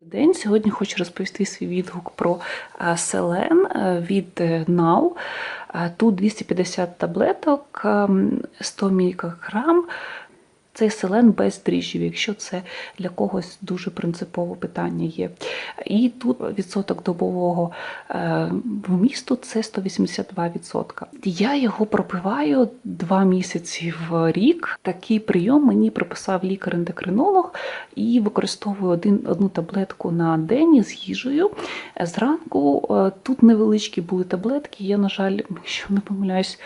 День сьогодні хочу розповісти свій відгук про е, селен е, від Now. Е, Тут 250 таблеток, ем, 100 мікрограм. Цей селен без дріжджів, якщо це для когось дуже принципове питання є. І тут відсоток добового е, вмісту це 182%. Я його пропиваю два місяці в рік. Такий прийом мені прописав лікар-ендокринолог і використовую один, одну таблетку на день з їжею. Зранку е, тут невеличкі були таблетки. Я, на жаль, якщо не помиляюсь,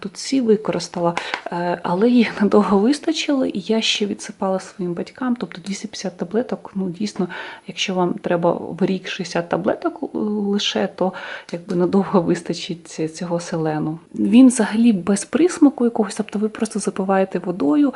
тут всі використала, Е, але їх надовго вистачило, і я ще відсипала своїм батькам. Тобто 250 таблеток. Ну дійсно, якщо вам треба в рік 60 таблеток е, лише, то якби надовго вистачить цього селену. Він взагалі без присмаку якогось, тобто ви просто запиваєте водою.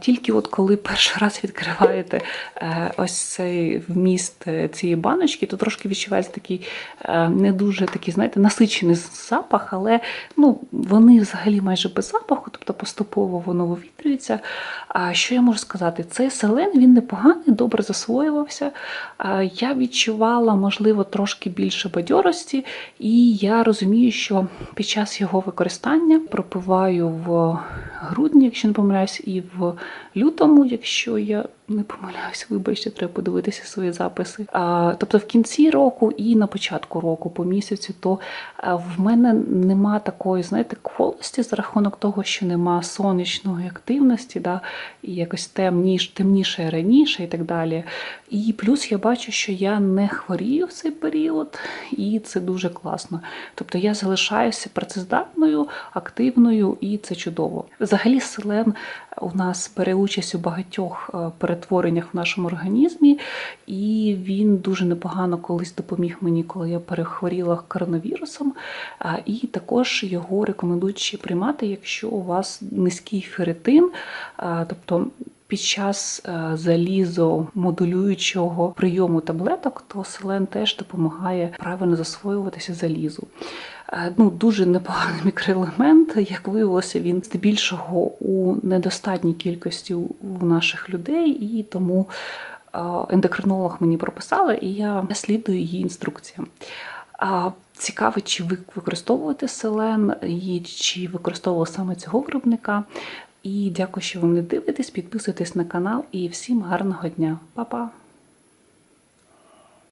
Тільки от коли перший раз відкриваєте е, ось цей вміст е, цієї баночки, то трошки відчувається такий е, не дуже такий, знаєте, насичений запах, але ну, вони взагалі майже без запаху, тобто поступово воно вивітрюється. А що я можу сказати? Цей селен він непоганий, добре засвоювався. Я відчувала, можливо, трошки більше бадьорості, і я розумію, що під час його використання пропиваю в грудні, якщо не помиляюсь, і в лютому, якщо я не помиляюсь, вибачте, треба подивитися свої записи. А, тобто в кінці року і на початку року по місяцю, то в мене нема такої, знаєте, кволості за рахунок того, що нема сонячної активності, да, і якось темніш, темніше раніше і так далі. І плюс я бачу, що я не хворію в цей період, і це дуже класно. Тобто я залишаюся працездатною, активною, і це чудово. Взагалі, селен у нас бере участь у багатьох е, перетвореннях в нашому організмі, і він дуже непогано колись допоміг мені, коли я перехворіла коронавірусом. І також його рекомендують ще приймати, якщо у вас низький ферритин, тобто. Під час е, залізомодулюючого прийому таблеток, то селен теж допомагає правильно засвоюватися залізу. Е, Ну, дуже непоганий мікроелемент. Як виявилося, він здебільшого у недостатній кількості у наших людей, і тому е, ендокринолог мені прописала, і я слідую її інструкціям. Цікаво, чи ви використовуєте селен, і чи використовували саме цього виробника. І дякую, що ви мене дивитесь, підписуйтесь на канал і всім гарного дня. Па-па!